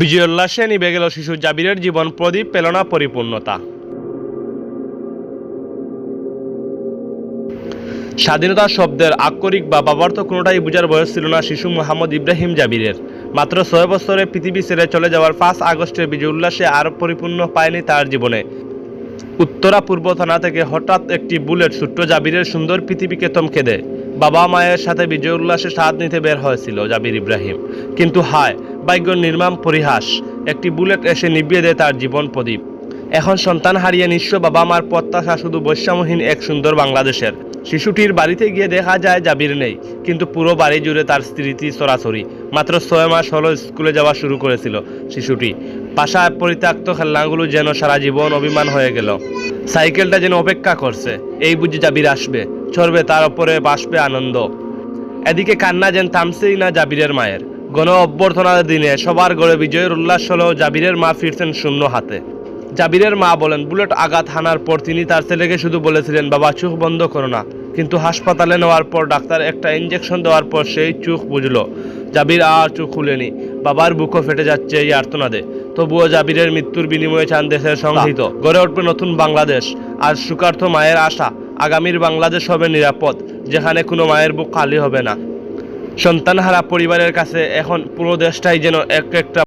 বিজয়োল্লাসে নিবে গেল শিশু জাবিরের জীবন প্রদীপ পেল না পরিপূর্ণতা। স্বাধীনতা শব্দের আক্ষরিক বা বাবার্থ কোনোটাই বোঝার বয়স ছিল না শিশু মোহাম্মদ ইব্রাহিম জাবিরের। মাত্র ছয় বছরে পৃথিবী ছেড়ে চলে যাওয়ার পাঁচ আগস্টের বিজয় উল্লাসে আর পরিপূর্ণ পায়নি তার জীবনে। উত্তরা পূর্ব থানা থেকে হঠাৎ একটি বুলেট ছোট্ট জাবিরের সুন্দর পৃথিবীকে থমকে দেয়। বাবা মায়ের সাথে বিজয় উল্লাসে স্বাদ নিতে বের হয়েছিল জাবির ইব্রাহিম। কিন্তু হায় ভাগ্য নির্মাম পরিহাস। একটি বুলেট এসে নিভিয়ে দেয় তার জীবন প্রদীপ। এখন সন্তান হারিয়ে নিঃস্ব বাবা মার প্রত্যাশা শুধু বৈষম্যহীন এক সুন্দর বাংলাদেশের। শিশুটির বাড়িতে গিয়ে দেখা যায় জাবির নেই, কিন্তু পুরো বাড়ি জুড়ে তার স্মৃতি সরাসরি। মাত্র ছয় মাস হলো স্কুলে যাওয়া শুরু করেছিল শিশুটি। পাশা পরিত্যক্ত খেলনাগুলো যেন সারা জীবন অভিমান হয়ে গেল। সাইকেলটা যেন অপেক্ষা করছে। এই বুঝি জাবির আসবে, চড়বে তার ওপরে বাসবে আনন্দ। এদিকে কান্না যেন থামছেই না জাবিরের মায়ের। গণ অভ্যর্থনার দিনে সবার গড়ে বিজয়ের উল্লাস হলেও জাবিরের মা ফিরছেন শূন্য হাতে। জাবিরের মা বলেন বুলেট আঘাত হানার পর তিনি তার ছেলেকে শুধু বলেছিলেন বাবা চোখ বন্ধ করো না। কিন্তু হাসপাতালে নেওয়ার পর ডাক্তার একটা ইঞ্জেকশন দেওয়ার পর সেই চোখ বুঝলো জাবির আর চোখ খুলেনি। বাবার বুকও ফেটে যাচ্ছে এই আর্তনাদে। তবুও জাবিরের মৃত্যুর বিনিময়ে চান দেশের সংহিত গড়ে উঠবে নতুন বাংলাদেশ। আর সুকার্থ মায়ের আশা। আগামীর বাংলাদেশ হবে নিরাপদ। যেখানে কোনো মায়ের বুক খালি হবে না। সন্তানহারা পরিবারের কাছে এখন পুরো দেশটাই যেন এক একটা